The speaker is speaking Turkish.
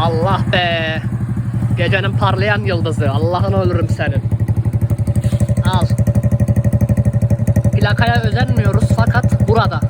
Allah be. Gecenin parlayan yıldızı. Allah'ını ölürüm senin. Al. Plakaya özenmiyoruz fakat burada.